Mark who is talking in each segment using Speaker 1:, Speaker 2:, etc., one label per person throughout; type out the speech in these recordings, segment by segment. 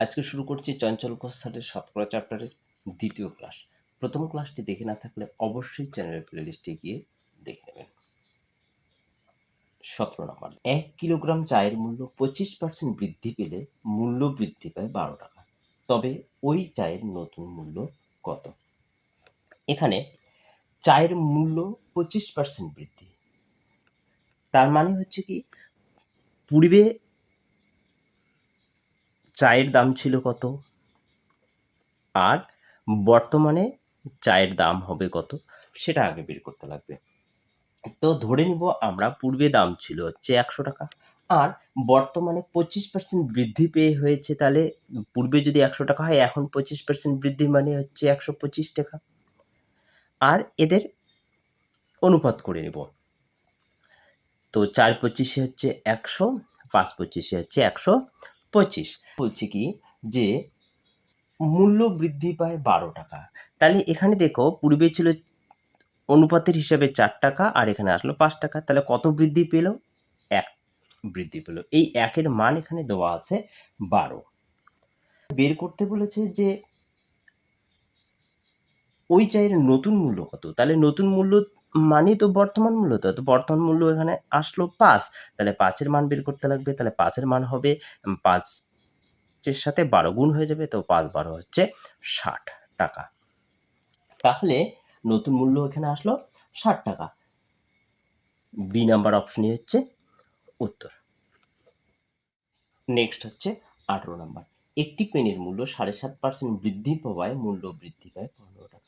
Speaker 1: আজকে শুরু করছি চঞ্চল ঘোষ স্যারের শতকরা চ্যাপ্টারের দ্বিতীয় ক্লাস। প্রথম ক্লাসটি দেখে না থাকলে অবশ্যই চ্যানেলের প্লেলিস্টে গিয়ে দেখে নেবেন। সতেরো নম্বর, এক কিলোগ্রাম চায়ের মূল্য পঁচিশ পার্সেন্ট বৃদ্ধি পেলে মূল্য বৃদ্ধি পায় বারো টাকা। তবে ওই চায়ের নতুন মূল্য কত? এখানে চায়ের মূল্য পঁচিশ পার্সেন্ট বৃদ্ধি। তার মানে হচ্ছে কি, পূর্বে চায়ের দাম ছিল কত? আর বর্তমানে চায়ের দাম হবে কত? সেটা আগে বের করতে লাগবে। তো ধরে নিব আমরা পূর্বে দাম ছিল হচ্ছে একশো টাকা। আর বর্তমানে পঁচিশ পার্সেন্ট বৃদ্ধি পেয়ে হয়েছে তাহলে পূর্বে যদি একশো টাকা হয়, এখন পঁচিশ পার্সেন্ট বৃদ্ধি মানে হচ্ছে একশো পঁচিশ টাকা। আর এদের অনুপাত করে নেব। তো চার পঁচিশে হচ্ছে একশো, পাঁচ পঁচিশে হচ্ছে একশো পঁচিশ। বলছি কি যে, মূল্য বৃদ্ধি পায় বারো টাকা। তাহলে এখানে দেখো, পূর্বে ছিল অনুপাতের হিসাবে চার টাকা, আর এখানে আসলো পাঁচ টাকা। তাহলে কত বৃদ্ধি পেল? এক বৃদ্ধি পেল। এই একের মান এখানে দেওয়া আছে বারো। বের করতে বলেছে যে, ওই চায়ের নতুন মূল্য কত? তাহলে নতুন মূল্য মানে তো বর্তমান মূল্য তো বর্তমান মূল্য এখানে আসলো পাঁচ। তাহলে পাঁচের মান বের করতে লাগবে, তাহলে পাঁচের মান হবে পাঁচের সাথে বারো গুণ হয়ে যাবে, তো পাঁচ বারো হচ্ছে ষাট টাকা। তাহলে নতুন মূল্য এখানে আসলো ষাট টাকা। বি নাম্বার অপশনই হচ্ছে উত্তর। নেক্সট হচ্ছে আঠেরো নাম্বার। একটি পেনের মূল্য সাড়ে সাত পার্সেন্ট বৃদ্ধি পাওয়ায় মূল্য বৃদ্ধি পায় পনেরো টাকা।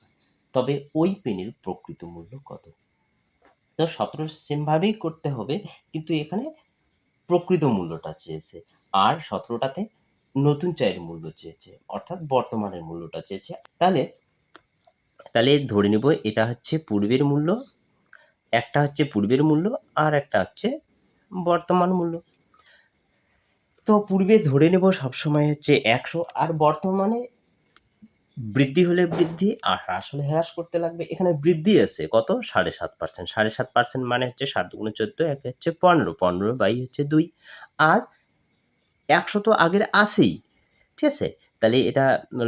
Speaker 1: তবে ওই পেনের প্রকৃত মূল্য কত? তো সতেরো সেমভাবেই করতে হবে, কিন্তু এখানে প্রকৃত মূল্যটা চেয়েছে। আর সতেরোটাতে নতুন চায়ের মূল্য চেয়েছে, অর্থাৎ বর্তমানের মূল্যটা চেয়েছে। তাহলে তাহলে ধরে নেব এটা হচ্ছে পূর্বের মূল্য, একটা হচ্ছে পূর্বের মূল্য, আর একটা হচ্ছে বর্তমান মূল্য। তো পূর্বে ধরে নেব সবসময় হচ্ছে একশো, আর বর্তমানে বৃদ্ধি হলে বৃদ্ধি, আর হ্রাস হলে হ্রাস করতে লাগবে। এখানে বৃদ্ধি আছে কত? সাড়ে সাত পার্সেন্ট সাড়ে সাত পার্সেন্ট মানে হচ্ছে সাত দুগুণে চোদ্দ, এক হচ্ছে পনেরো। পনেরো বাই হচ্ছে দুই। আর একশো তো আগের আসেই ঠিক আছে? তাহলে এটা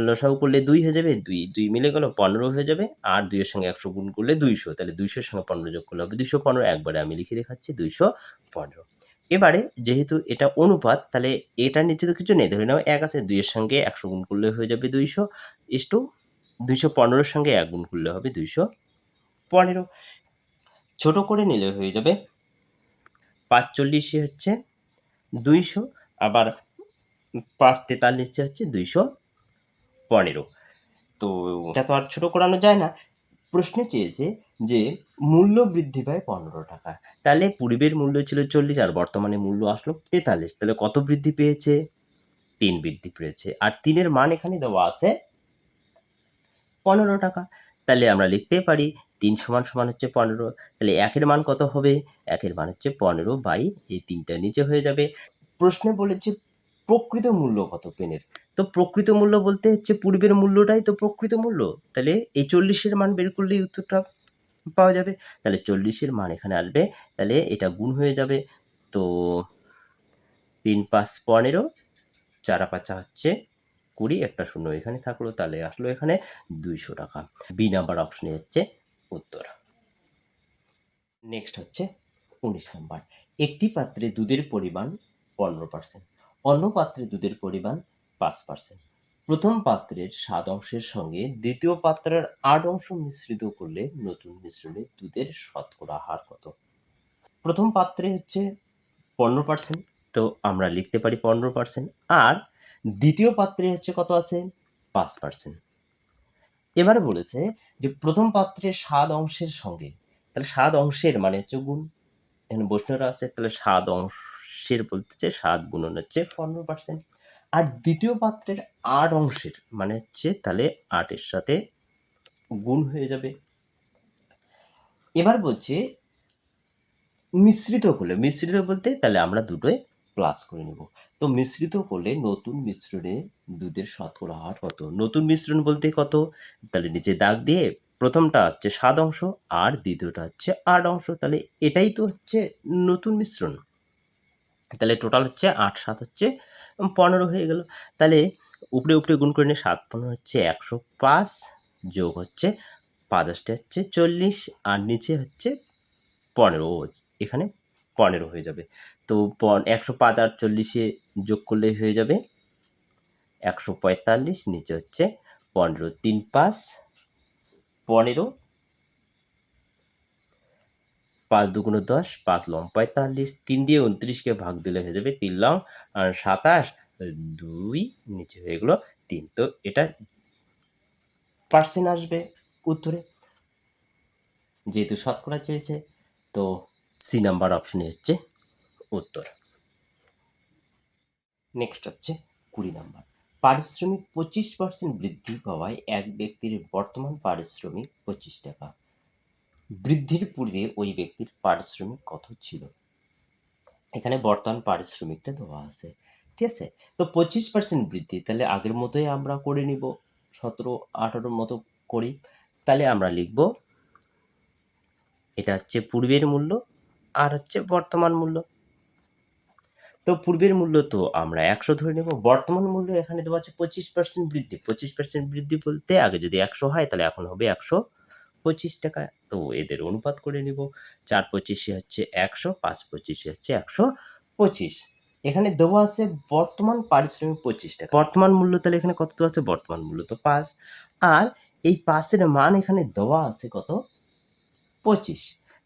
Speaker 1: লসাগু করলে দুই হয়ে যাবে, দুই দুই মিলে গেলো পনেরো হয়ে যাবে। আর দুইয়ের সঙ্গে একশো গুণ করলে দুইশো। তাহলে দুইশোর সঙ্গে পনেরো যোগ করলে হবে দুইশো পনেরো। একবারে আমি লিখে দেখাচ্ছি, দুইশো পনেরো। এবারে যেহেতু এটা অনুপাত, তাহলে এটার নিচে তো কিছু নেই। ধরে নাও এক আছে, দুইয়ের সঙ্গে একশো গুণ করলে হয়ে যাবে দুইশো। ইস টু দুইশো পনেরোর সঙ্গে এক গুণ করলে হবে দুইশো পনেরো। ছোট করে নিলে হয়ে যাবে পাঁচচল্লিশে হচ্ছে দুইশো, আবার পাঁচ তেতাল্লিশে হচ্ছে দুইশো পনেরো। তো এটা তো আর ছোটো করানো যায় না। প্রশ্নে চেয়েছে যে মূল্য বৃদ্ধি পায় পনেরো টাকা। তাহলে পূর্বের মূল্য ছিল চল্লিশ, আর বর্তমানে মূল্য আসলো তেতাল্লিশ। তাহলে কত বৃদ্ধি পেয়েছে? তিন বৃদ্ধি পেয়েছে। আর তিনের মান এখানে দেওয়া আছে পনেরো টাকা। তাহলে আমরা লিখতে পারি তিন সমান সমান হচ্ছে পনেরো। তাহলে একের মান কত হবে? একের মান হচ্ছে পনেরো বাই এই তিনটা নিচে হয়ে যাবে। প্রশ্নে বলেছে প্রকৃত মূল্য কত পেনের? তো প্রকৃত মূল্য বলতে হচ্ছে পূর্বের মূল্যটাই তো প্রকৃত মূল্য। তাহলে এই চল্লিশের মান বের করলেই উত্তরটা পাওয়া যাবে। তাহলে চল্লিশের মান এখানে আসবে। তাহলে এটা গুণ হয়ে যাবে। তো তিন পাঁচ পনেরো, চারা পাঁচা হচ্ছে কুড়ি, একটা শূন্য এখানে থাকল, তাহলে আসলো এখানে দুইশো টাকা। বি নাম্বার অপশনে হচ্ছে উত্তর। নেক্সট হচ্ছে উনিশ নাম্বার। একটি পাত্রে দুধের পরিমাণ পনেরো পার্সেন্ট অন্য পাত্রে দুধের পরিমাণ পাঁচ পার্সেন্ট প্রথম পাত্রের সাত অংশের সঙ্গে দ্বিতীয় পাত্রের আট অংশ মিশ্রিত করলে নতুন মিশ্রণে দুধের শতকরা হার কত? প্রথম পাত্রে হচ্ছে পনেরো পার্সেন্ট তো আমরা লিখতে পারি পনেরো পার্সেন্ট আর দ্বিতীয় পাত্রে হচ্ছে কত আছে? পাঁচ পার্সেন্ট এবারে বলেছে যে প্রথম পাত্রের স্বাদ অংশের সঙ্গে, তাহলে স্বাদ অংশের মানে হচ্ছে গুণ। এখানে বৈষ্ণবরা আছে, তাহলে স্বাদ অংশের বলতেছে স্বাদ গুণন হচ্ছে পনেরো পার্সেন্ট আর দ্বিতীয় পাত্রের আট অংশের মানে হচ্ছে তাহলে আটের সাথে গুণ হয়ে যাবে। এবার বলছে মিশ্রিত করলে মিশ্রিত বলতে তাহলে আমরা দুটোই প্লাস করে নেব। তো মিশ্রিত করলে নতুন মিশ্রণে দুধের শতকরা হার কত? নতুন মিশ্রণ বলতে কত? তাহলে নিচে দাগ দিয়ে প্রথমটা হচ্ছে সাত অংশ, আর দ্বিতীয়টা হচ্ছে আট অংশ। তাহলে এটাই তো হচ্ছে নতুন মিশ্রণ। তাহলে টোটাল হচ্ছে আট, সাত হচ্ছে পনেরো হয়ে গেল। তাহলে উপরে উপরে গুণ করে নিয়ে সাত, পনেরো হচ্ছে একশো পাঁচ, যোগ হচ্ছে পাঁচটা হচ্ছে চল্লিশ, আর নিচে হচ্ছে পনেরো। এখানে পনেরো হয়ে যাবে। তো একশো পাঁচ আর চল্লিশে যোগ করলে হয়ে যাবে একশো পঁয়তাল্লিশ, নিচে হচ্ছে পনেরো, তিন পাঁচ, পনেরো, পাঁচ দুগুণ দশ, পাঁচ লং পঁয়তাল্লিশ, তিন দিয়ে উনত্রিশকে ভাগ দিলে হয়ে যাবে তিন লং, আর সাতাশ, দুই, নিচে হয়ে গেলো তিন। তো এটা পার্সেন্ট আসবে উত্তরে। যেহেতু শতকরা চেয়েছে, তো সি নাম্বার অপশনে হচ্ছে উত্তর। নেক্সট হচ্ছে কুড়ি নাম্বার। পারিশ্রমিক পঁচিশ পার্সেন্ট বৃদ্ধি পাওয়ায় এক ব্যক্তির বর্তমান পারিশ্রমিক পঁচিশ টাকা। বৃদ্ধির পূর্বে ওই ব্যক্তির পারিশ্রমিক কত ছিল? এখানে বর্তমান পারিশ্রমিকটা দেওয়া আছে। ঠিক আছে? তো পঁচিশ পার্সেন্ট বৃদ্ধি, তাহলে আগের মতোই আমরা করে নিব। সতেরো, আঠারোর মতো করি। তাহলে আমরা লিখব, এটা হচ্ছে পূর্বের মূল্য আর হচ্ছে বর্তমান মূল্য। তো পূর্বের মূল্য তো আমরা একশো ধরে নেব, বর্তমান মূল্য এখানে দেওয়া হচ্ছে পঁচিশ পার্সেন্ট বৃদ্ধি। পঁচিশ পার্সেন্ট বৃদ্ধি বলতে আগে যদি একশো হয় তাহলে এখন হবে একশো পঁচিশ টাকা। তো এদের অনুপাত করে নিব, চার পঁচিশে হচ্ছে একশো, পাঁচ পঁচিশে হচ্ছে একশো পঁচিশ। এখানে দেওয়া আছে বর্তমান পারিশ্রমিক পঁচিশ টাকা। বর্তমান মূল্য তাহলে এখানে কত আছে? বর্তমান মূল্য তো পাঁচ। আর এই পাঁচের মান এখানে দেওয়া আছে কত? পঁচিশ।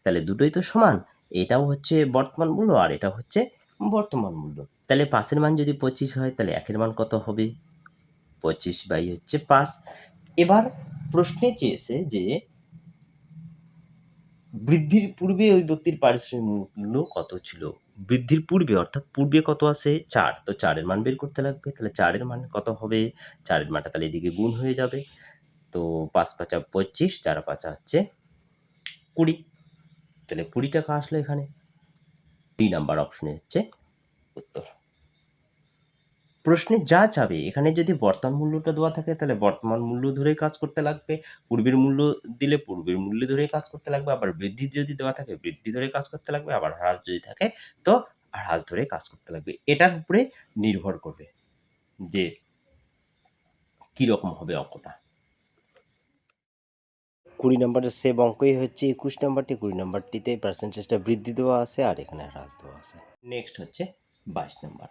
Speaker 1: তাহলে দুটোই তো সমান। এটাও হচ্ছে বর্তমান মূল্য আর এটা হচ্ছে বর্তমান মূল্য। তাহলে পাঁচের মান যদি পঁচিশ হয়, তাহলে একের মান কত হবে? পঁচিশ বাই হচ্ছে পাঁচ। এবার প্রশ্নে চেয়েছে যে, বৃদ্ধির পূর্বে ওই ব্যক্তির পারিশ্রমিক মূল্য কত ছিল? বৃদ্ধির পূর্বে, অর্থাৎ পূর্বে কত আছে? চার। তো চারের মান বের করতে লাগবে। তাহলে চারের মান কত হবে? চারের মানটা তাহলে এদিকে গুণ হয়ে যাবে। তো পাঁচ পাঁচা পঁচিশ, চার পাঁচা হচ্ছে কুড়ি। তাহলে কুড়ি টাকা আসলো এখানে। দুই নাম্বার অপশনে হচ্ছে উত্তর। প্রশ্নে যা চাবে, এখানে যদি বর্তমান মূল্যটা দেওয়া থাকে, তাহলে বর্তমান মূল্য ধরেই কাজ করতে লাগবে। পূর্বের মূল্য দিলে পূর্বের মূল্য ধরেই কাজ করতে লাগবে, আবার বৃদ্ধি যদি দেওয়া থাকে, বৃদ্ধি ধরে কাজ করতে লাগবে, আবার হ্রাস যদি থাকে, তো হ্রাস ধরে কাজ করতে লাগবে। এটার উপরে নির্ভর করবে যে কীরকম হবে অঙ্কটা। কুড়ি নম্বরের সেভ অঙ্কই হচ্ছে একুশ নম্বরটি, কুড়ি নম্বরটিতে পার্সেন্টেজটা বৃদ্ধি দেওয়া আছে আর এখানে হ্রাস দেওয়া আছে। নেক্সট হচ্ছে বাইশ নম্বর।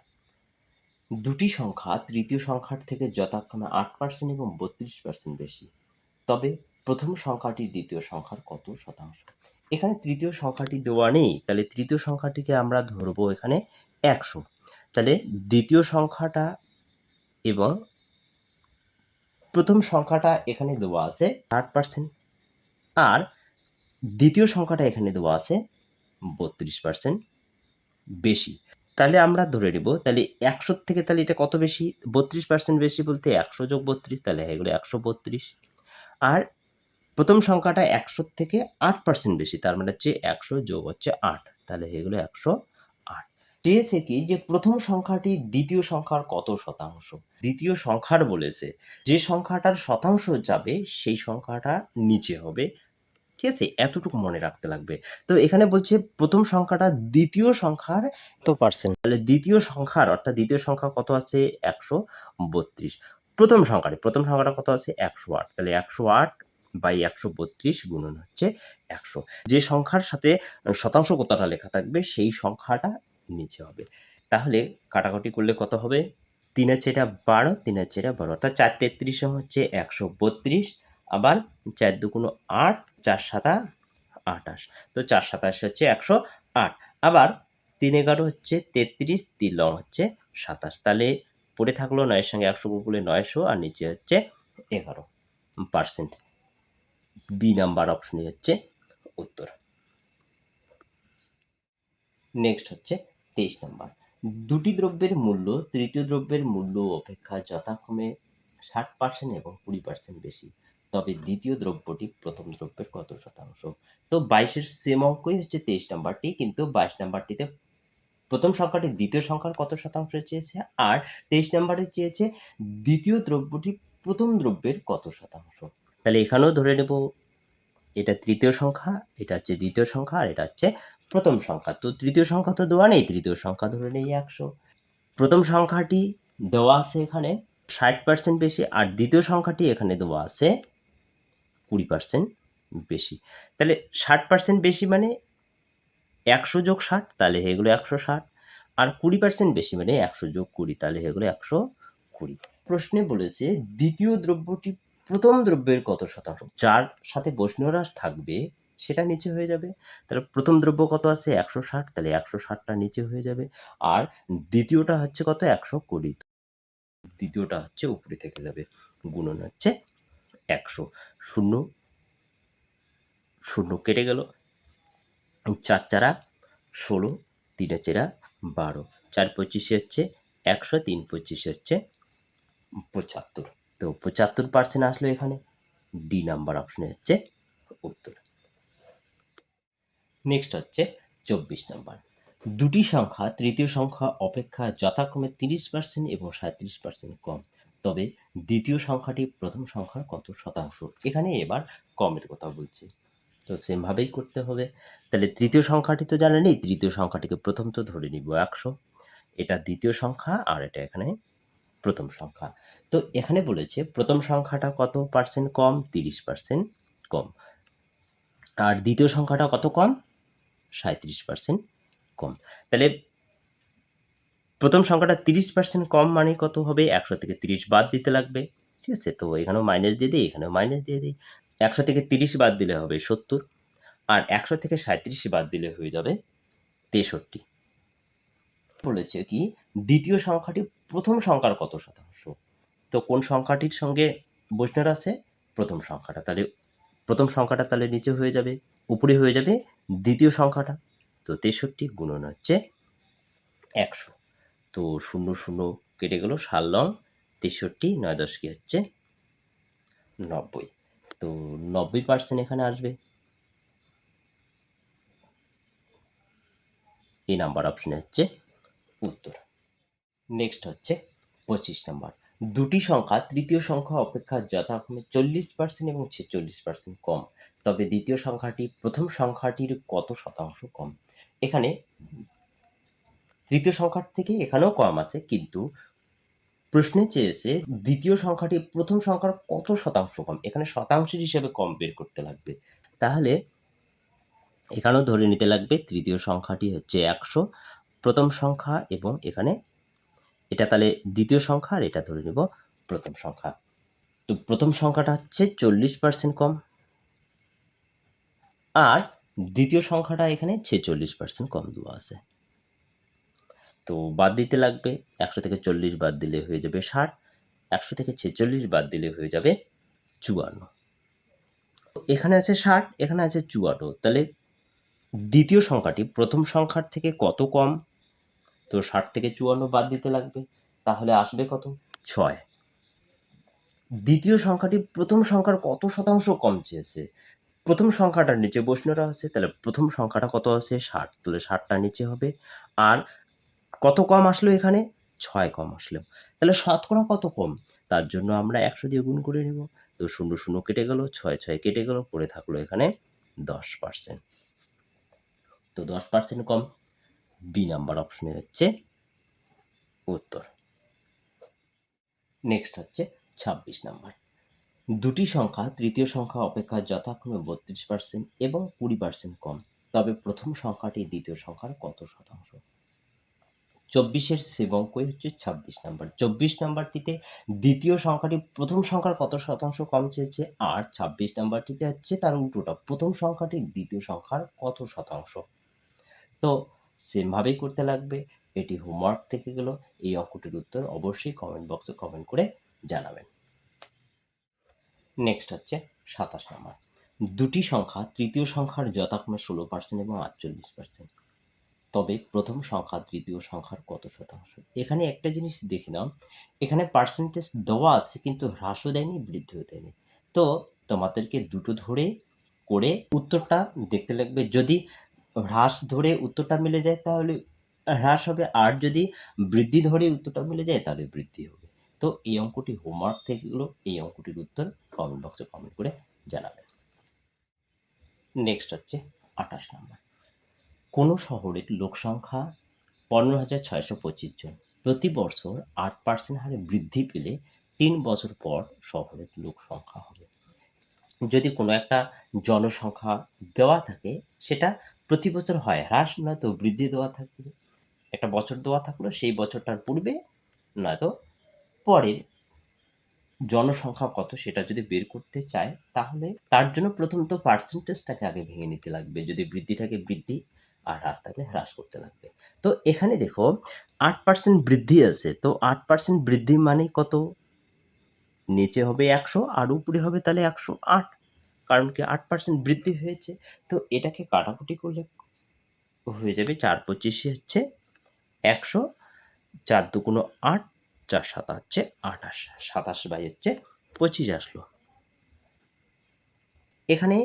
Speaker 1: দুটি সংখ্যা তৃতীয় সংখ্যার থেকে যথাক্রমে আট পার্সেন্ট এবং বত্রিশ পার্সেন্ট বেশি। তবে প্রথম সংখ্যাটি দ্বিতীয় সংখ্যার কত শতাংশ? এখানে তৃতীয় সংখ্যাটি দেওয়া নেই, তাহলে তৃতীয় সংখ্যাটিকে আমরা ধরবো এখানে একশো। তাহলে দ্বিতীয় সংখ্যাটা এবং প্রথম সংখ্যাটা এখানে দেওয়া আছে আট পার্সেন্ট আর দ্বিতীয় সংখ্যাটা এখানে দেওয়া আছে বত্রিশ পার্সেন্ট বেশি। তাহলে আমরা ধরে নেব, তাহলে একশোর থেকে তাহলে এটা কত বেশি? বত্রিশ পার্সেন্ট বেশি বলতে একশো যোগ বত্রিশ, তাহলে এগুলো একশো বত্রিশ। আর প্রথম সংখ্যাটা একশোর থেকে আট পার্সেন্ট বেশি, তার মানে হচ্ছে একশো যোগ হচ্ছে আট, তাহলে এগুলো একশো আট চেয়েছে কি যে প্রথম সংখ্যাটি দ্বিতীয় সংখ্যার কত শতাংশ? দ্বিতীয় সংখ্যার বলেছে, যে সংখ্যাটার শতাংশ যাবে, সেই সংখ্যাটা নিচে হবে। ঠিক আছে, এতটুকু মনে রাখতে লাগবে। তো এখানে বলছে প্রথম সংখ্যাটা দ্বিতীয় সংখ্যার কত পার্সেন্ট তাহলে দ্বিতীয় সংখ্যার, অর্থাৎ দ্বিতীয় সংখ্যা কত আছে? একশো বত্রিশ। প্রথম সংখ্যাটি প্রথম সংখ্যাটা কত আছে? একশো আট। তাহলে একশো আট বাই একশো বত্রিশ গুণন হচ্ছে একশো। যে সংখ্যার সাথে শতাংশ কতটা লেখা থাকবে, সেই সংখ্যাটা নিচে হবে। তাহলে কাটাকাটি করলে কত হবে? তিনের চেটা বারো, তিনের চেটা বারো। অর্থাৎ চার তেত্রিশ হচ্ছে একশো বত্রিশ। আবার চার দুগুণ আট, চার সাতা আটাশ তো চার সাতাশ হচ্ছে একশো আট। আবার তিন এগারো হচ্ছে তেত্রিশ, তিন লং হচ্ছে সাতাশ। তাহলে পড়ে থাকল নয়ের সঙ্গে একশো গুলে নয়শো আর নিচে হচ্ছে এগারো পার্সেন্ট। বি নাম্বার অপশনে হচ্ছে উত্তর। নেক্সট হচ্ছে তেইশ নাম্বার। দুটি দ্রব্যের মূল্য তৃতীয় দ্রব্যের মূল্য অপেক্ষা যথাক্রমে ষাট পার্সেন্ট এবং কুড়ি পার্সেন্ট বেশি। তবে দ্বিতীয় দ্রব্যটি প্রথম দ্রব্যের কত শতাংশ? তো বাইশের সেম অঙ্কই হচ্ছে তেইশ নাম্বারটি, কিন্তু বাইশ নাম্বারটিতে প্রথম সংখ্যাটি দ্বিতীয় সংখ্যার কত শতাংশ চেয়েছে? আর তেইশ নাম্বারে চেয়েছে দ্বিতীয় দ্রব্যটি প্রথম দ্রব্যের কত শতাংশ? তাহলে এখানেও ধরে নেব, এটা তৃতীয় সংখ্যা, এটা হচ্ছে দ্বিতীয় সংখ্যা, আর এটা হচ্ছে প্রথম সংখ্যা, তো তৃতীয় সংখ্যা তো দেওয়া নেই, তৃতীয় সংখ্যা ধরে নেই একশো। প্রথম সংখ্যাটি দেওয়া আছে এখানে ষাট পার্সেন্ট বেশি, আর দ্বিতীয় সংখ্যাটি এখানে দেওয়া আছে কুড়ি পার্সেন্ট বেশি। তাহলে ষাট পার্সেন্ট বেশি মানে একশো যোগ ষাট, তাহলে এগুলো একশো ষাট। আর কুড়ি পার্সেন্ট বেশি মানে একশো যোগ কুড়ি, তাহলে এগুলো একশো কুড়ি। প্রশ্নে বলেছে, দ্বিতীয় দ্রব্যটি প্রথম দ্রব্যের কত শতাংশ? যার সাথে বৈষ্ণবরাস থাকবে সেটা নিচে হয়ে যাবে। তাহলে প্রথম দ্রব্য কত আছে? একশো ষাট। তাহলে একশো ষাটটা নিচে হয়ে যাবে। আর দ্বিতীয়টা হচ্ছে কত? একশো কুড়ি। দ্বিতীয়টা হচ্ছে উপরে থেকে যাবে। গুণন হচ্ছে একশো। শূন্য। শূন্য কেটে গেল। চার চারা ষোলো, তিনে চেরা বারো। চার পঁচিশে হচ্ছে একশো, তিন পঁচিশে হচ্ছে পঁচাত্তর। তো পঁচাত্তর পার্সেন্ট আসলো এখানে। ডি নাম্বার অপশনে হচ্ছে উত্তর। নেক্সট হচ্ছে চব্বিশ নম্বর। দুটি সংখ্যা, তৃতীয় সংখ্যা অপেক্ষা যথাক্রমে তিরিশ পার্সেন্ট এবং সাঁত্রিশ পার্সেন্ট কম। তবে দ্বিতীয় সংখ্যাটি প্রথম সংখ্যার কত শতাংশ? এখানে এবার কমের কথা বলছি। তো সেমভাবেই করতে হবে। তাহলে তৃতীয় সংখ্যাটি তো জানেনই তৃতীয় সংখ্যাটিকে প্রথম তো ধরে নিব একশো। এটা দ্বিতীয় সংখ্যা আর এটা এখানে প্রথম সংখ্যা। তো এখানে বলেছে প্রথম সংখ্যাটা কত পার্সেন্ট কম? তিরিশ পার্সেন্ট কম। আর দ্বিতীয় সংখ্যাটা কত কম? সাঁত্রিশ পার্সেন্ট কম। তাহলে প্রথম সংখ্যাটা তিরিশ পার্সেন্ট কম মানে কত হবে? একশো থেকে তিরিশ বাদ দিতে লাগবে। ঠিক আছে? তো এখানেও মাইনাস দিয়ে দিই, এখানেও মাইনাস দিয়ে দিই। একশো থেকে তিরিশ বাদ দিলে হবে সত্তর। আর একশো থেকে সাঁত্রিশ বাদ দিলে হয়ে যাবে তেষট্টি। বলেছে কি, দ্বিতীয় সংখ্যাটি প্রথম সংখ্যার কত শতাংশ? তো কোন সংখ্যাটির সঙ্গে বৈষ্ণব আছে? প্রথম সংখ্যাটা। তাহলে প্রথম সংখ্যাটা তাহলে নিচে হয়ে যাবে। উপরে হয়ে যাবে দ্বিতীয় সংখ্যাটা। তো তেষট্টি গুণন হচ্ছে একশো। তো শূন্য শূন্য কেটে গেল সাল লং তেষট্টি নয় দশ কি হচ্ছে নব্বই। তো নব্বই পার্সেন্ট এখানে আসবে। এই নাম্বার অপশনে হচ্ছে উত্তর। নেক্সট হচ্ছে পঁচিশ নাম্বার দুটি সংখ্যা, তৃতীয় সংখ্যা অপেক্ষা যথাক্রমে চল্লিশ পার্সেন্ট এবং ছেচল্লিশ পার্সেন্ট কম। তবে দ্বিতীয় সংখ্যাটি, প্রথম সংখ্যাটির কত শতাংশ কম? এখানে তৃতীয় সংখ্যার থেকে এখানেও কম আছে, কিন্তু প্রশ্নে চেয়েছে দ্বিতীয় সংখ্যাটি, প্রথম সংখ্যার কত শতাংশ কম? এখানে শতাংশের হিসেবে কম বের করতে লাগবে। তাহলে এখানেও ধরে নিতে লাগবে, তৃতীয় সংখ্যাটি হচ্ছে একশো, প্রথম সংখ্যা এবং এখানে এটা তাহলে দ্বিতীয় সংখ্যা আর এটা ধরে নেব প্রথম সংখ্যা। তো প্রথম সংখ্যাটা হচ্ছে চল্লিশ পার্সেন্ট কম। আর দ্বিতীয় সংখ্যাটা এখানে ছেচল্লিশ পার্সেন্ট কম দেওয়া আছে। তো বাদ দিতে লাগবে, একশো থেকে চল্লিশ বাদ দিলে হয়ে যাবে ষাট, একশো থেকে ছেচল্লিশ বাদ দিলে হয়ে যাবে চুয়ান্ন। এখানে আছে ষাট, এখানে আছে চুয়ান্ন। তাহলে দ্বিতীয় সংখ্যাটি প্রথম সংখ্যার থেকে কত কম? তো ষাট থেকে চুয়ান্ন বাদ দিতে লাগবে, তাহলে আসবে কত? ছয়। দ্বিতীয় সংখ্যাটি প্রথম সংখ্যার কত শতাংশ কম চেয়েছে প্রথম সংখ্যাটার নিচে বৈষ্ণবরা আছে, তাহলে প্রথম সংখ্যাটা কত আছে? ষাট। তাহলে ষাটটা নিচে হবে। আর কত কম আসলো এখানে? ছয় কম আসলো। তাহলে শতকরা কত কম? তার জন্য আমরা একশো দিয়ে গুণ করে নেব। তো শূন্য শূন্য কেটে গেল, ছয় ছয় কেটে গেল, পড়ে থাকল এখানে দশ পার্সেন্ট তো দশ পার্সেন্ট কম? বি নাম্বার অপশনে হচ্ছে উত্তর। নেক্সট হচ্ছে ছাব্বিশ নাম্বার দুটি সংখ্যা তৃতীয় সংখ্যা অপেক্ষা যথাক্রমে বত্রিশ পার্সেন্ট এবং কুড়ি পার্সেন্ট কম। তবে প্রথম সংখ্যাটি দ্বিতীয় সংখ্যার কত শতাংশ? চব্বিশের সেবঙ্কই হচ্ছে ছাব্বিশ নাম্বার চব্বিশ নাম্বারটিতে দ্বিতীয় সংখ্যাটি প্রথম সংখ্যার কত শতাংশ কম চেয়েছে? আর ছাব্বিশ নাম্বারটিতে হচ্ছে তার উল্টোটা। প্রথম সংখ্যাটি দ্বিতীয় সংখ্যার কত শতাংশ? তো সেমভাবেই করতে লাগবে। এটি হোমওয়ার্ক থেকে গেল। এই অঙ্কটির উত্তর অবশ্যই কমেন্ট বক্সে কমেন্ট করে জানাবেন। নেক্সট হচ্ছে সাতাশ নাম্বার দুটি সংখ্যা তৃতীয় সংখ্যার যথাক্রমে ষোলো পার্সেন্ট এবং আটচল্লিশ পার্সেন্ট তবে প্রথম সংখ্যা তৃতীয় সংখ্যার কত শতাংশ? এখানে একটা জিনিস দেখে এখানে পার্সেন্টেজ দেওয়া আছে কিন্তু হ্রাসও দেয়নি, বৃদ্ধিও দেয়নি। তো তোমাদেরকে দুটো ধরে করে উত্তরটা দেখতে লাগবে। যদি হ্রাস ধরে উত্তরটা মিলে যায়, তাহলে হ্রাস হবে। আর যদি বৃদ্ধি ধরে উত্তরটা মিলে যায়, তাহলে বৃদ্ধি হবে। তো এই অঙ্কটি হোমওয়ার্ক থেকে গেলো এই অঙ্কটির উত্তর কমেন্ট বক্সে কমেন্ট করে জানাবেন নেক্সট হচ্ছে আঠাশ নম্বর কোনো শহরের লোক সংখ্যা পনেরো হাজার ছয়শো পঁচিশ জন। প্রতি বছর আট পার্সেন্ট হারে বৃদ্ধি পেলে তিন বছর পর শহরের লোক সংখ্যা হবে। যদি কোনো একটা জনসংখ্যা দেওয়া থাকে, সেটা প্রতি বছর হয়। হ্রাস নয়তো বৃদ্ধি দেওয়া থাকবে। একটা বছর দেওয়া থাকল, সেই বছরটার পূর্বে নয়তো পরের জনসংখ্যা কত সেটা যদি বের করতে চায়, তাহলে তার জন্য প্রথমত পার্সেন্টেজটাকে আগে ভেঙে নিতে লাগবে। যদি বৃদ্ধি থাকে, বৃদ্ধি, আর হ্রাস থাকলে হ্রাস করতে লাগবে। তো এখানে দেখো, আট পার্সেন্ট বৃদ্ধি আছে। তো আট পার্সেন্ট বৃদ্ধি মানে কত? নিচে হবে একশো, আর উপরে হবে তাহলে একশো আট। কারণ কি আট পার্সেন্ট বৃদ্ধি হয়েছে, তো এটাকে কাটাকুটি করলে হয়ে যাবে চার পঁচিশে হচ্ছে একশো, চার দুগুণ আট, চার সাত হচ্ছে আঠাশ, সাতাশ বাই হচ্ছে পঁচিশ আসলো। এখানে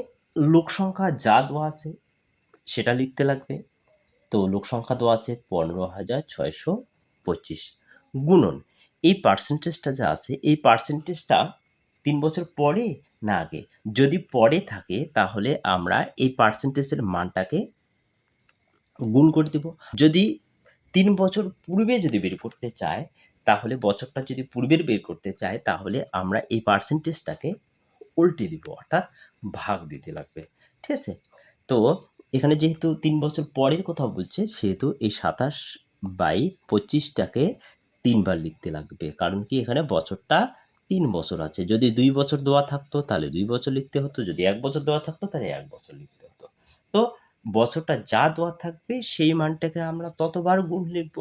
Speaker 1: লোক সংখ্যা যা দেওয়া আছে সেটা লিখতে লাগবে, তো লোক সংখ্যা দেওয়া আছে পনেরো হাজার ছয়শো পঁচিশ গুণন। এই পার্সেন্টেজটা যা আছে, এই পার্সেন্টেজটা তিন বছর পরে না আগে। যদি পরে থাকে, তাহলে আমরা এই পার্সেন্টেজের মানটাকে গুণ করে দেব। যদি তিন বছর পূর্বে যদি বের করতে চায়, তাহলে বছরটা যদি পূর্বের বের করতে চায়, তাহলে আমরা এই পার্সেন্টেজটাকে উল্টে দিব, অর্থাৎ ভাগ দিতে লাগবে। ঠিক আছে? তো এখানে যেহেতু তিন বছর পরের কথা বলছে, সেহেতু এই সাতাশ বাই পঁচিশটাকে তিনবার লিখতে লাগবে। কারণ কি এখানে বছরটা তিন বছর আছে। যদি দুই বছর দেওয়া থাকতো, তাহলে দুই বছর লিখতে হতো। যদি এক বছর দেওয়া থাকতো, তাহলে এক বছর লিখতে হতো। তো বছরটা যা দেওয়া থাকবে, সেই মানটাকে আমরা ততবার গুণ লিখব।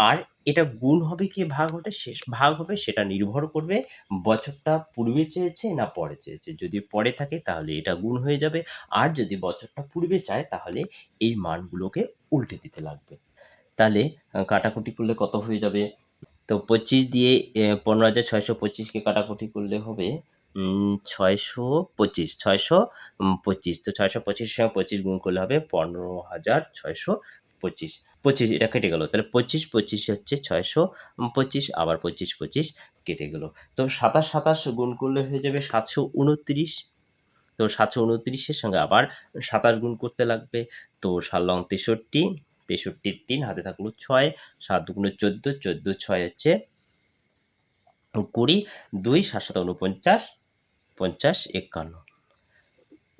Speaker 1: আর এটা গুণ হবে কি, ভাগ হবে, শেষ ভাগ হবে, সেটা নির্ভর করবে বছরটা পূর্বে চেয়েছে না পরে চেয়েছে। যদি পরে থাকে, তাহলে এটা গুণ হয়ে যাবে। আর যদি বছরটা পূর্বে চায়, তাহলে এই মানগুলোকে উল্টে দিতে লাগবে। তাহলে কাটাকুটি করলে কত হয়ে যাবে? তো পঁচিশ দিয়ে পনেরো হাজার ছয়শো পঁচিশকে কাটাকুটি করলে হবে ছয়শো পঁচিশ ছয়শো পঁচিশ। তো ছয়শো পঁচিশ সঙ্গে পঁচিশ গুণ করলে হবে পনেরো হাজার ছয়শো পঁচিশ। পঁচিশ, এটা কেটে গেল। তাহলে পঁচিশ পঁচিশ হচ্ছে ছয়শো পঁচিশ, আবার পঁচিশ পঁচিশ কেটে গেল। তো সাতাশ সাতাশ গুণ করলে হয়ে যাবে সাতশো উনত্রিশ। তো সাতশো উনত্রিশের সঙ্গে আবার সাতাশ গুণ করতে লাগবে। তো সাত লং তেষট্টি, তেষট্টির তিন, হাতে থাকল ছয়। সাত দুগুণে চোদ্দ চোদ্দ ছয় হচ্ছে কুড়ি, দুই সাত সাত উনপঞ্চাশ পঞ্চাশ একান্ন।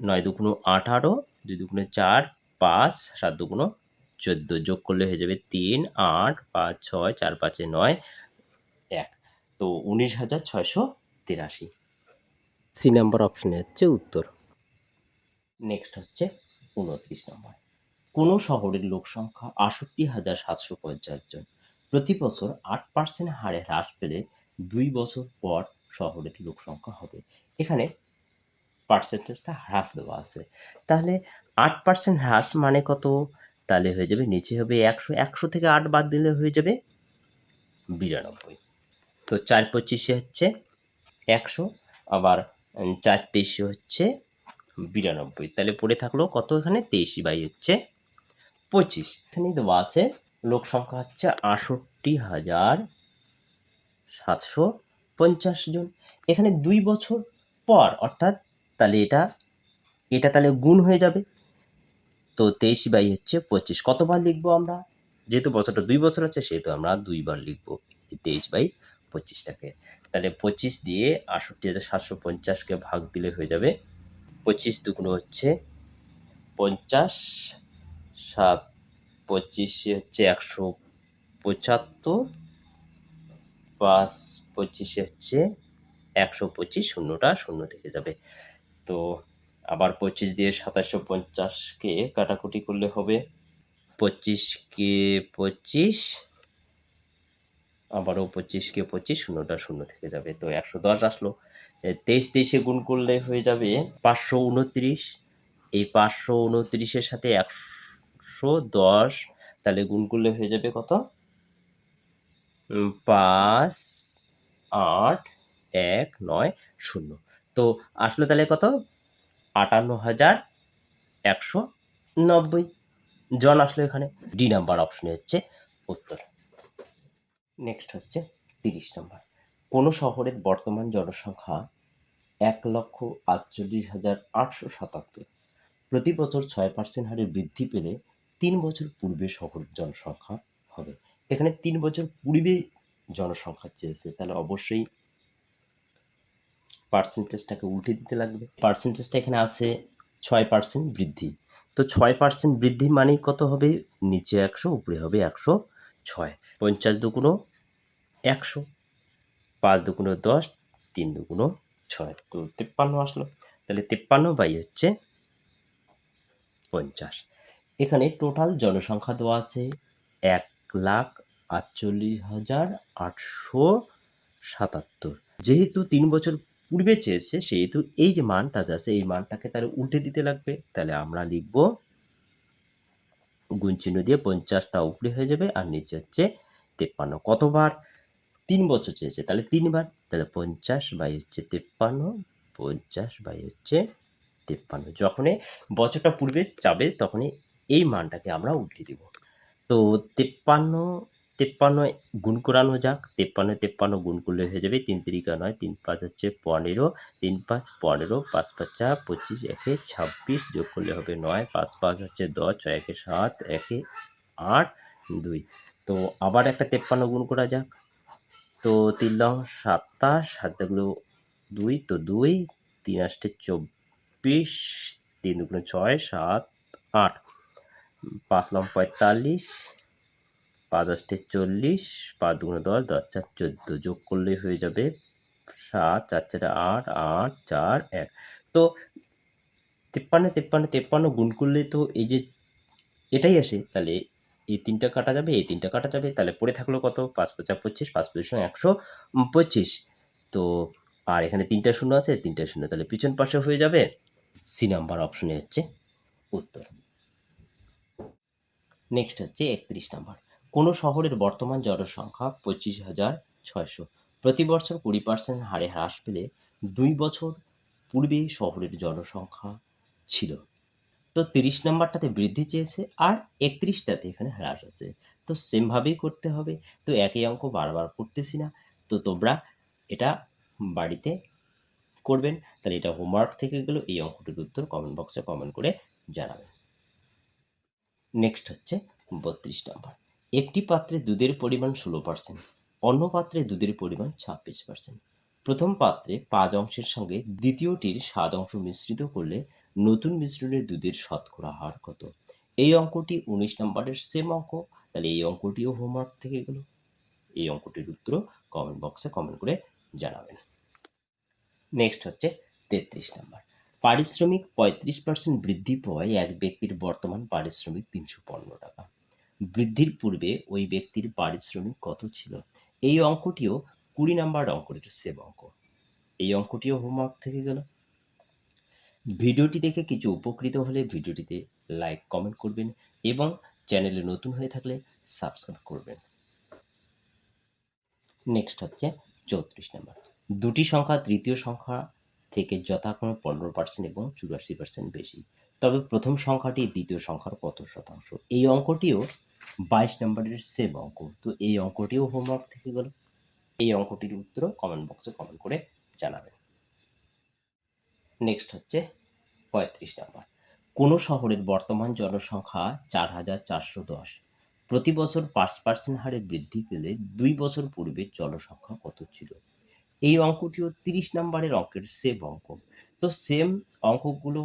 Speaker 1: নয় দুগুণ আঠারো, দুই দুগুণে চার, পাঁচ, সাত দুগুণ চোদ্দ। যোগ করলে হয়ে যাবে তিন, আট, পাঁচ, ছয়, চার, পাঁচে নয়, এক। তো উনিশ হাজার ছয়শো তিরাশি। সি নাম্বার অপশনে হচ্ছে উত্তর। নেক্সট হচ্ছে উনত্রিশ নম্বর। কোনো শহরের লোক সংখ্যা আষট্টি হাজার সাতশো পঞ্চাশ জন। প্রতি বছর আট পার্সেন্ট হারে হ্রাস পেলে দুই বছর পর শহরের লোক সংখ্যা হবে। এখানে পার্সেন্টেজটা হ্রাস দেওয়া আছে। তাহলে আট পার্সেন্ট হ্রাস মানে কত? তাহলে হয়ে যাবে, নিচে হবে একশো। একশো থেকে আট বাদ দিলে হয়ে যাবে বিরানব্বই। তো চার পঁচিশে হচ্ছে একশো, আবার চার তেইশে হচ্ছে বিরানব্বই। তাহলে পড়ে থাকল কত এখানে? তেইশি বাই হচ্ছে পঁচিশ। এখানে দেওয়া আছে, লোক সংখ্যা হচ্ছে আষট্টি হাজার সাতশো পঞ্চাশ জন। এখানে দুই বছর পর, অর্থাৎ তাহলে এটা এটা তাহলে গুণ হয়ে যাবে। তো তেইশ বাই হচ্ছে পঁচিশ। কতবার লিখব আমরা? যেহেতু বছরটা দুই বছর আছে, সেহেতু আমরা দুইবার লিখব তেইশ বাই পঁচিশটাকে। তাহলে পঁচিশ দিয়ে আষট্টি হাজার সাতশো পঞ্চাশকে ভাগ দিলে হয়ে যাবে পঁচিশ দুগুণ হচ্ছে পঞ্চাশ সাত পঁচিশে হচ্ছে একশো পঁচাত্তর পাঁচ পঁচিশে হচ্ছে একশো পঁচিশ, শূন্যটা শূন্য থেকে যাবে। তো আবার পঁচিশ দিয়ে সাতাশশো পঞ্চাশকে কাটাকুটি করলে হবে পঁচিশকে পঁচিশ, আবারও পঁচিশকে পঁচিশ, শূন্যটা শূন্য থেকে যাবে। তো একশো দশ আসলো। তেইশ তেইশে গুণ করলে হয়ে যাবে পাঁচশো উনত্রিশ। এই পাঁচশো উনত্রিশের সাথে একশো দশ, তাহলে গুণ করলে হয়ে যাবে কত? পাঁচ, আট, এক, নয়, শূন্য। তো আসলে তাহলে কত? আটান্ন হাজার একশো নব্বই। জন আসলো এখানে। ডি নাম্বার অপশনে হচ্ছে উত্তর। নেক্সট হচ্ছে তিরিশ নম্বর। কোনো শহরের বর্তমান জনসংখ্যা এক লক্ষ আটচল্লিশ হাজার আটশো সাতাত্তর। প্রতি বছর ছয় পার্সেন্ট হারে বৃদ্ধি পেলে তিন বছর পূর্বে শহরের জনসংখ্যা হবে। এখানে তিন বছর পূর্বে জনসংখ্যা চেয়েছে, তাহলে অবশ্যই পার্সেন্টেজটাকে উল্টে দিতে লাগবে। পার্সেন্টেজটা এখানে আছে ছয় পার্সেন্ট বৃদ্ধি। তো ছয় পার্সেন্ট বৃদ্ধি মানেই কত হবে? নিচে একশো, উপরে হবে একশো ছয়। পঞ্চাশ দুগুণো একশো, পাঁচ দুগুণো দশ, তিন দুগুণো ছয়। তো তেপ্পান্ন আসলো। তাহলে তেপ্পান্ন বাই হচ্ছে পঞ্চাশ। এখানে টোটাল জনসংখ্যা দেওয়া আছে এক লাখ আটচল্লিশ হাজার আটশো সাতাত্তর। যেহেতু তিন বছর পূর্বে চেয়েছে, সেহেতু এই যে মানটা আছে, এই মানটাকে তাহলে উল্টে দিতে লাগবে। তাহলে আমরা লিখব চিহ্ন দিয়ে পঞ্চাশটা উপরে হয়ে যাবে আর নিচে হচ্ছে তেপ্পান্ন। কতবার? তিন বছর চেয়েছে, তাহলে তিনবার, তাহলে পঞ্চাশ বাই হচ্ছে তেপ্পান্ন, পঞ্চাশ বাই হচ্ছে তেপ্পান্ন। যখনই বছরটা পূর্বে যাবে, তখনই এই মানটাকে আমরা উল্টে দেব। তো তেপ্পান্ন তেপ্পান্ন গুণ করানো যাক। তেপ্পান্ন তেপ্পান্ন গুণ করলে হয়ে যাবে তিন তিরিকা নয়। তিন পাঁচ হচ্ছে পনেরো। তিন পাঁচ পনেরো, পাঁচ পাঁচা পঁচিশ, একে ছাব্বিশ যোগ করলে হবে নয়। পাঁচ পাঁচ হচ্ছে দশ ছয় একে সাত, একে আট, দুই। তো আবার একটা তেপ্পান্ন গুণ করা যাক। তো তিন লং সাতাশ সাতগুলো দুই, তো দুই। তিন আষ্টে চব্বিশ, তিন দুগুলো ছয়, সাত, আট। পাঁচ লং পঁয়তাল্লিশ পাঁচ আষ্টে চল্লিশ, পাঁচ দুগুণে দশ দশ চার চোদ্দ যোগ করলে হয়ে যাবে সাত, চার চারে আট আট চার এক। তো তিপ্পান্ন তিপ্পান্ন তিপ্পান্ন গুণ করলে তো এই যে এটাই আসে, তাহলে এই তিনটা কাটা যাবে, এই তিনটা কাটা যাবে, তাহলে পড়ে থাকল কত? পাঁচ পঁচা পঁচিশ, পাঁচ পঁচিশ একশো পঁচিশ। তো আর এখানে তিনটা শূন্য আছে, তিনটা শূন্য, তাহলে পিছন পাশে হয়ে যাবে, সি নাম্বার অপশনে হচ্ছে উত্তর। নেক্সট হচ্ছে একত্রিশ নাম্বার। কোনো শহরের বর্তমান জনসংখ্যা পঁচিশ হাজার ছয়শো। প্রতি বছর কুড়ি পার্সেন্ট হারে হ্রাস পেলে দুই বছর পূর্বে শহরের জনসংখ্যা ছিল। তো তিরিশ নাম্বারটাতে বৃদ্ধি চেয়েছে আর একত্রিশটাতে এখানে হ্রাস আছে। তো সেমভাবেই করতে হবে। তো একই অঙ্ক বারবার করতেছি না। তো তোমরা এটা বাড়িতে করবেন। তাহলে এটা হোমওয়ার্ক থেকে গেলো। এই অঙ্কটির উত্তর কমেন্ট বক্সে কমেন্ট করে জানাবেন। নেক্সট হচ্ছে বত্রিশ নাম্বার একটি পাত্রে দুধের পরিমাণ ষোলো পার্সেন্ট অন্য পাত্রে দুধের পরিমাণ ছাব্বিশ পার্সেন্ট প্রথম পাত্রে পাঁচ অংশের সঙ্গে দ্বিতীয়টির সাত অংশ মিশ্রিত করলে নতুন মিশ্রণের দুধের শতকরা হার কত? এই অঙ্কটি উনিশ নম্বরের সেম অঙ্ক, তাহলে এই অঙ্কটিও হোমওয়ার্ক থেকে গেল। এই অঙ্কটির উত্তর কমেন্ট বক্সে কমেন্ট করে জানাবেন। নেক্সট হচ্ছে তেত্রিশ নাম্বার পারিশ্রমিক পঁয়ত্রিশ পার্সেন্ট বৃদ্ধি পাওয়ায় এক ব্যক্তির বর্তমান পারিশ্রমিক তিনশো পনেরো টাকা। বৃদ্ধির পূর্বে ওই ব্যক্তির পারিশ্রমিক কত ছিল? এই অঙ্কটিও কুড়ি নাম্বার অঙ্কটির সেম অঙ্ক। এই অঙ্কটিও হোমওয়ার্ক থেকে গেল। ভিডিওটি দেখে কিছু উপকৃত হলে ভিডিওটিতে লাইক, কমেন্ট করবেন এবং চ্যানেলে নতুন হয়ে থাকলে সাবস্ক্রাইব করবেন। নেক্সট হচ্ছে চৌত্রিশ নাম্বার। দুটি সংখ্যা তৃতীয় সংখ্যা থেকে যথাক্রমে পনেরো পার্সেন্ট এবং চুরাশি পার্সেন্ট বেশি। তবে প্রথম সংখ্যাটি দ্বিতীয় সংখ্যার কত শতাংশ? এই অঙ্কটিও বাইশ নম্বরের সেম অঙ্ক। তো এই অঙ্কটিও হোমওয়ার্ক থেকে গেল। এই অঙ্কটির উত্তর কমেন্ট বক্সে কমেন্ট করে জানাবেন। নেক্সট হচ্ছে পঁয়ত্রিশ নাম্বার। কোনো শহরের বর্তমান জনসংখ্যা চার হাজার চারশো দশ? প্রতি বছর পাঁচ পার্সেন্ট হারে বৃদ্ধি পেলে দুই বছর পূর্বে জনসংখ্যা কত ছিল? এই অঙ্কটিও তিরিশ নম্বরের অঙ্কের সেম অঙ্ক। তো সেম অঙ্কগুলো,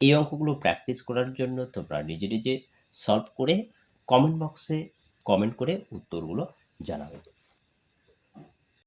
Speaker 1: এই অঙ্কগুলো প্র্যাকটিস করার জন্য তোমরা নিজে নিজে সলভ করে কমেন্ট বক্সে কমেন্ট করে উত্তরগুলো জানাবে।